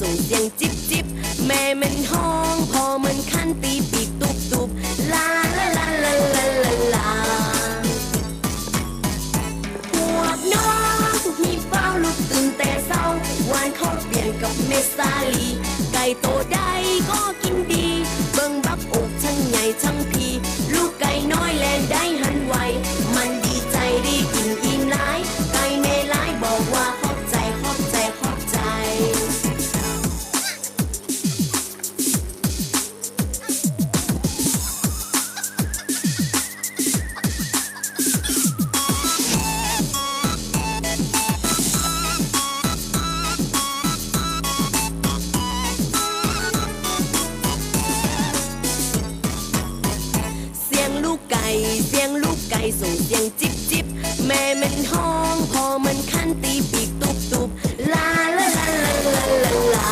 ส่งเสียงจิบจิบแม่มันห้องพอมันขั้นตีปีกตุบตุบลาลาลาลาลาลาลาพวน้องมีเป้าลุกตื่นแต่เศร้าวันเขาเปลี่ยนกับเมสาลี ไก่โตได้ก็กินดี ลูกไก่ส่งเสียงจิบจิบแม่มันห้องพอมันคันตีปีกตุบตุบลาลาลาลาลาลาลา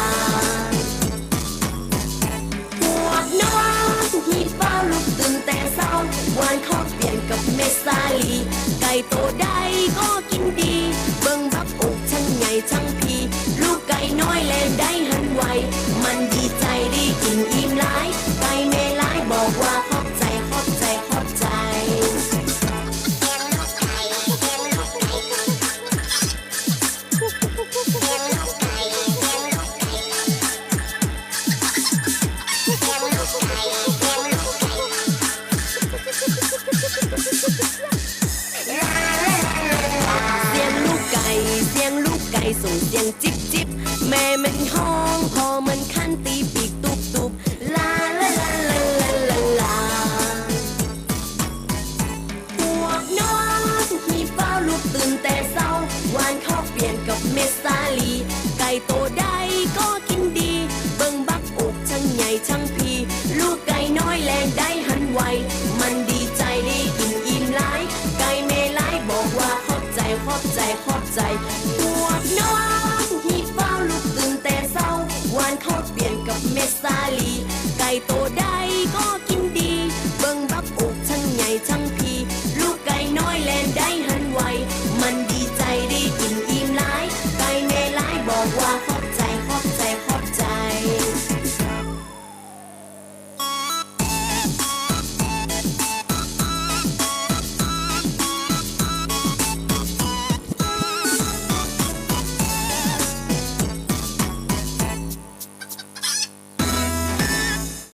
พวกน้องมีเฝ้าลุกตื่นแต่เศร้าวันเขาเปลี่ยนกับเมสาลี ไก่โตได้ก็กินดี เบิ่งบักอกช่างใหญ่ช่าง ส่งเสียงจิบจิบแม่มันห้องพอมันคันตีปีก มีเฝ้